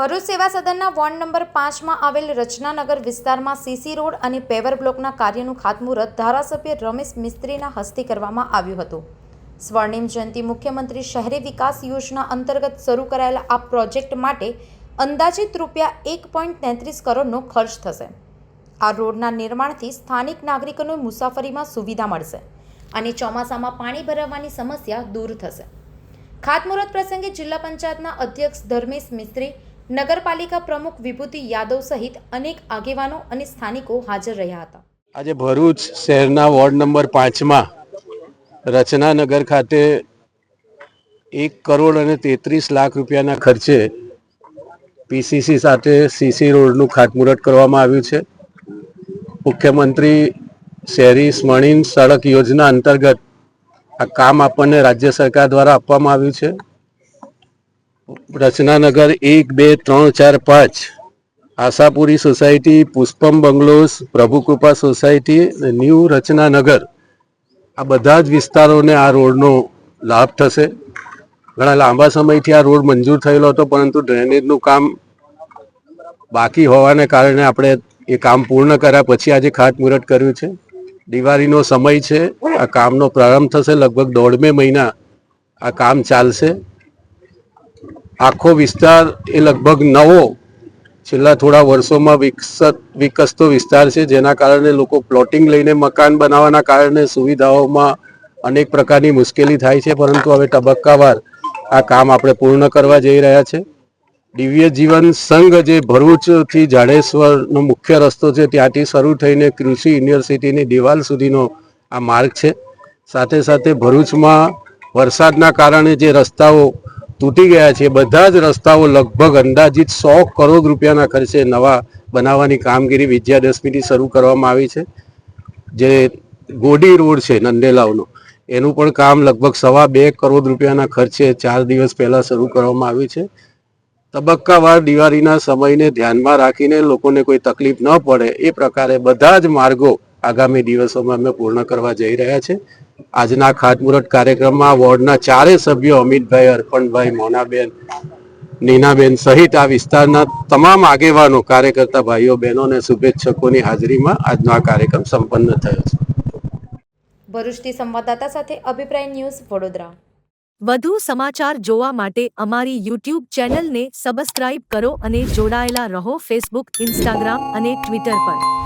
ભરૂચ સેવા સદનના ward number પાંચમાં આવેલ રચનાનગર વિસ્તારમાં સીસી રોડ અને પેવર બ્લોકના કાર્યનું ખાતમુહૂર્ત ધારાસભ્ય રમેશ મિસ્ત્રીના હસ્તે કરવામાં આવ્યું હતું. સ્વર્ણિમ જયંતિ મુખ્યમંત્રી શહેરી વિકાસ યોજના અંતર્ગત શરૂ કરાયેલા આ પ્રોજેક્ટ માટે અંદાજિત રૂપિયા એક પોઈન્ટ તેત્રીસ કરોડનો ખર્ચ થશે. આ રોડના નિર્માણથી સ્થાનિક નાગરિકોને મુસાફરીમાં સુવિધા મળશે અને ચોમાસામાં પાણી ભરાવવાની સમસ્યા દૂર થશે. ખાતમુહૂર્ત પ્રસંગે જિલ્લા પંચાયતના અધ્યક્ષ ધર્મેશ મિસ્ત્રી નગરપાલિકા પ્રમુખ વિભૂતિ યાદવ સહિત અનેક આગેવાનો અને સ્થાનિકો હાજર રહ્યા હતા. આજે ભરૂચ શહેરના વોર્ડ નંબર પાંચમાં રચનાનગર ખાતે એક કરોડ અને તેત્રીસ લાખ રૂપિયાના ખર્ચે પીસીસી સાથે સીસી રોડનું ખાતમુહૂર્ત કરવામાં આવ્યું છે. મુખ્યમંત્રી શહેરી સ્મરણીન સડક યોજના અંતર્ગત આ કામ આપણને રાજ્ય સરકાર દ્વારા આપવામાં આવ્યું છે. રચનાનગર એક બે ત્રણ ચાર પાંચ, Ashapuri society, Pushpam bungalows Prabhukrupa society new Rachananagar. આ બધા જ વિસ્તારોને આ રોડનો લાભ થશે. ઘણા લાંબા સમયથી આ રોડ મંજૂર થયેલો હતો, પરંતુ ડ્રેનેજનું કામ બાકી હોવાને કારણે આપણે એ કામ પૂર્ણ કર્યા પછી આજે ખાતમુહૂર્ત કર્યું છે. દિવાળીનો સમય છે, આ કામનો પ્રારંભ થશે લગભગ દોઢ બે મહિના. આ કામ ચાલશે. આખો વિસ્તાર એ લગભગ નવો. છેલ્લા થોડા વર્ષોમાં વિકસત, વિકસતો વિસ્તાર છે, જેના કારણે લોકો પ્લોટિંગ લઈને મકાન બનાવવાના કારણે સુવિધાઓમાં અનેક પ્રકારની મુશ્કેલી થાય છે, પરંતુ હવે તબક્કાવાર આ કામ આપણે પૂર્ણ કરવા જઈ રહ્યા છે. દિવ્ય જીવન સંઘ જે ભરૂચથી જાડેશ્વરનો મુખ્ય રસ્તો છે, ત્યાંથી શરૂ થઈને કૃષિ યુનિવર્સિટીની દિવાલ સુધીનો આ માર્ગ છે. સાથે સાથે ભરૂચમાં વરસાદના કારણે જે રસ્તાઓ તૂટી ગયા છે. બધા જ રસ્તાઓ લગભગ અંદાજિત સો કરોડ રૂપિયાના ખર્ચે નવા બનાવવાની કામગીરી વિજયાદશમીથી શરૂ કરવામાં આવી છે. જે ગોડી રોડ છે, નંદેલાવનો, એનું પણ કામ લગભગ સવા બે કરોડ રૂપિયાના ખર્ચે ચાર દિવસ પહેલાં શરૂ કરવામાં આવ્યું છે. તબક્કાવાર દિવાળીના સમયને ધ્યાનમાં રાખીને લોકોને કોઈ તકલીફ ન પડે એ પ્રકારે બધા જ માર્ગો આગામી દિવસોમાં અમે પૂર્ણ કરવા જઈ રહ્યા છે. આજના ખાતમુહૂર્ત કાર્યક્રમમાં વોર્ડના ચારે સભ્યો અમિતભાઈ અર્પણભાઈ મોનાબેન નીનાબેન સહિત આ વિસ્તારના તમામ આગેવાનો કાર્યકર્તા ભાઈઓ બહેનો અને શુભેચ્છકોની હાજરીમાં આજનો આ કાર્યક્રમ સંપન્ન થયો છે. ભરૂચથી સંવાદદાતા સાથે અભિપ્રાય ન્યૂઝ વડોદરા. વધુ સમાચાર જોવા માટે અમારી યુટ્યુબ ચેનલને સબસ્ક્રાઇબ કરો અને જોડાયેલા રહો ફેસબુક ઇન્સ્ટાગ્રામ અને ટ્વિટર પર.